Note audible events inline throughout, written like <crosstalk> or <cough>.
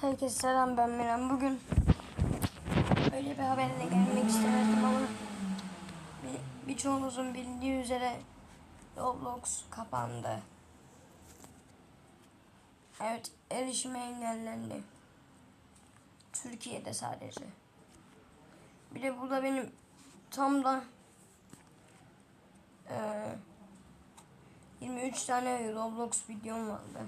Herkese selam ben Miran. Bugün öyle bir haberle gelmek istemedim ama bir, birçoğunuzun bildiği üzere Roblox kapandı. Evet erişime engellendi. Türkiye'de sadece. Bir de burada benim tam da eee 23 tane Roblox videom vardı.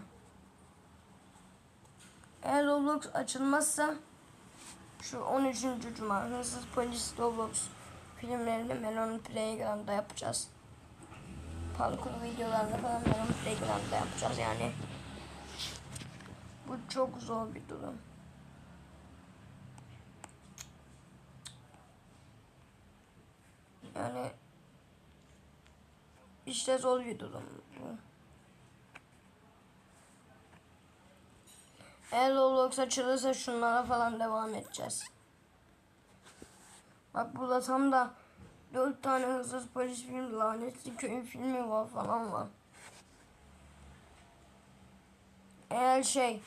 Eğer Roblox açılmazsa şu 13. Cuma Hırsız Polis Roblox filmlerini Melon Playground'da yapacağız. Parkur videolarında falan Melon Playground'da yapacağız yani. Bu çok zor bir durum. Yani işte zor bir durum bu. Eğer Roblox açılırsa şunlara falan devam edeceğiz. Bak burada tam da 4 tane hırsız polis filmi, lanetli köy filmi var falan var. Eğer şey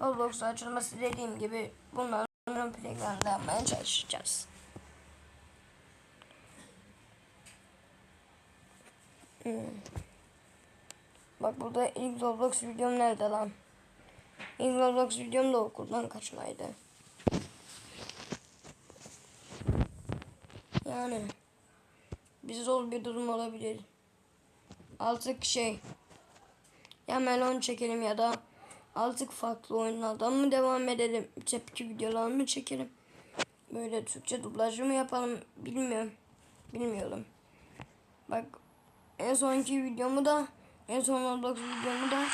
Roblox açılması dediğim gibi bunları ön planda yapmaya çalışacağız. Hmm. Bak burada ilk Roblox videom nerede lan? İlk Roblox videom da okuldan kaçmaydı. Yani bir zor bir durum olabilir. Artık şey ya melon çekelim ya da artık farklı oyunlardan mı devam edelim? Tepki videolar mı çekelim? Böyle Türkçe dublajı mı yapalım bilmiyorum. Bilmiyorum. Bak en sonki videomu da en son Roblox videomu da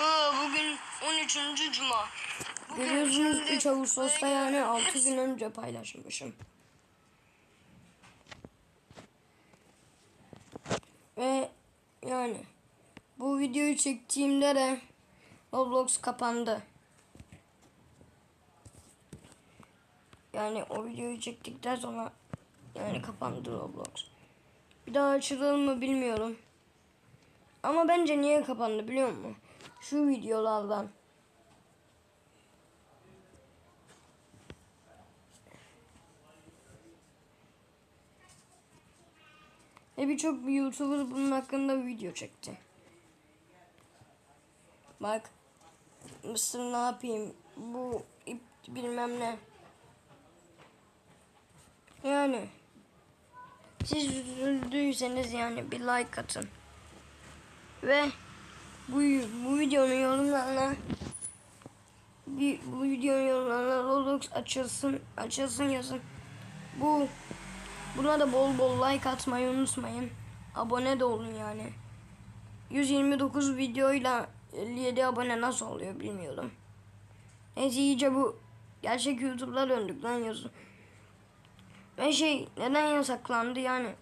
Ha, bugün 13. Cuma. Görüyorsunuz 3 Ağustos'ta yani 6 gün önce paylaşmışım. Ve yani bu videoyu çektiğimde de Roblox kapandı. Yani o videoyu çektikten sonra yani kapandı Roblox. Bir daha açılır mı bilmiyorum. Ama bence niye kapandı biliyor musun? Şu videolardan. Ve birçok bir YouTuber bunun hakkında video çekti. Bak. Mısır ne yapayım? Bu ip bilmem ne. Yani. Siz üzüldüyseniz yani bir like atın. Ve videonun yorumlarına bir, bu videonun yorumlarına Roblox açılsın açılsın yazın. Bu buna da bol bol like atmayı unutmayın. Abone de olun yani. 129 videoyla 57 abone nasıl oluyor bilmiyorum. Neyse iyice bu gerçek YouTube'da döndük lan yazın. Ve şey neden yasaklandı yani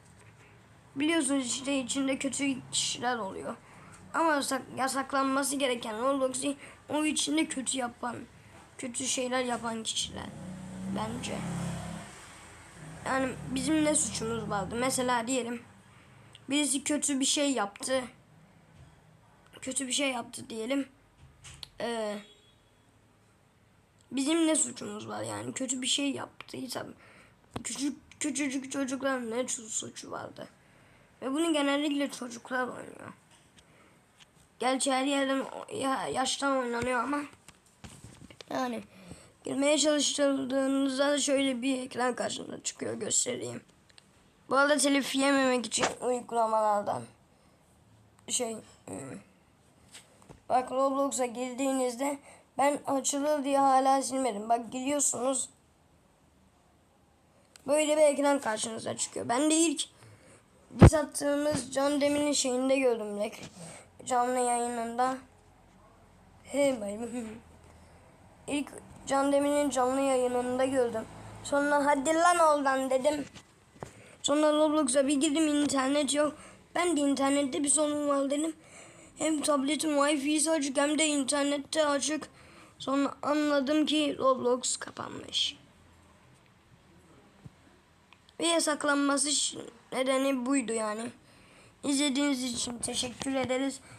biliyorsunuz işte içinde kötü kişiler oluyor. Ama yasak, yasaklanması gereken Roblox'u o içinde kötü yapan, kötü şeyler yapan kişiler bence. Yani bizim ne suçumuz vardı? Mesela diyelim birisi kötü bir şey yaptı. Kötü bir şey yaptı diyelim. Ee, bizim ne suçumuz var yani? Kötü bir şey yaptıysa küçük küçücük çocukların ne suçu vardı? Ve bunu genellikle çocuklar oynuyor. Gerçi her yerden ya, yaştan oynanıyor ama yani girmeye çalıştırdığınızda da şöyle bir ekran karşınıza çıkıyor göstereyim. Bu arada telif yememek için uygulamalardan şey hmm. bak Roblox'a girdiğinizde ben açılır diye hala silmedim. Bak giriyorsunuz böyle bir ekran karşınıza çıkıyor. Ben de ilk biz attığımız Can Demir'in şeyinde gördüm direkt. Canlı yayınında. <laughs> İlk Can Demir'in canlı yayınında gördüm. Sonra hadi lan oradan dedim. Sonra Roblox'a bir girdim internet yok. Ben de internette bir sorun var dedim. Hem tabletim wifi'si açık hem de internette açık. Sonra anladım ki Roblox kapanmış. Ve yasaklanması nedeni buydu yani. İzlediğiniz için teşekkür ederiz.